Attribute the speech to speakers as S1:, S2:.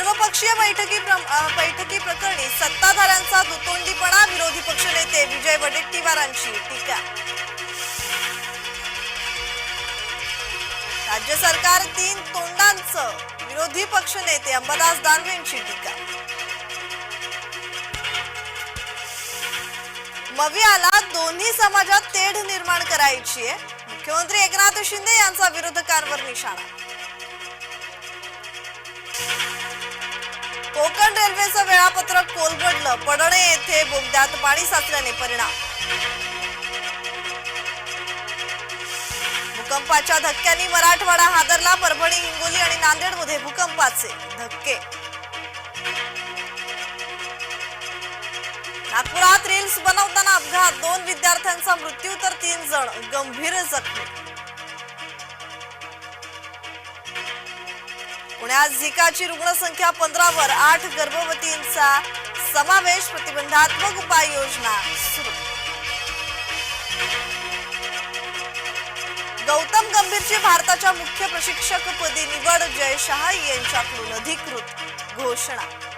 S1: सर्वपक्षीय बैठकी बैठकी प्रकरणी सत्ताधाऱ्यांचा दुतोंडीपणा विरोधी पक्षनेते विजय वडेट्टीवारांची टीका. राज्य सरकार तीन तोंडांचं विरोधी पक्षनेते अंबादास दानवेंची टीका. मवियाला दोन्ही समाजात तेढ निर्माण करायची आहे मुख्यमंत्री एकनाथ शिंदे यांचा विरोधकांवर निशाणा. कोकण रेल्वेचं वेळापत्रक कोलमडलं पडणे येथे बोगद्यात पाणी साचल्याने परिणाम. भूकंपाच्या धक्क्यांनी मराठवाडा हादरला. परभणी हिंगोली आणि नांदेडमध्ये भूकंपाचे धक्के. नागपुरात रील्स बनवताना अपघात. दोन विद्यार्थ्यांचा मृत्यू तर तीन जण गंभीर जखमी. पुण्यात झिकाची रुग्णसंख्या पंधरावर. आठ गर्भवतींचा समावेश प्रतिबंधात्मक उपाययोजना सुरू. गौतम गंभीरची भारताच्या मुख्य प्रशिक्षकपदी निवड जय शहा यांच्याकडून अधिकृत घोषणा.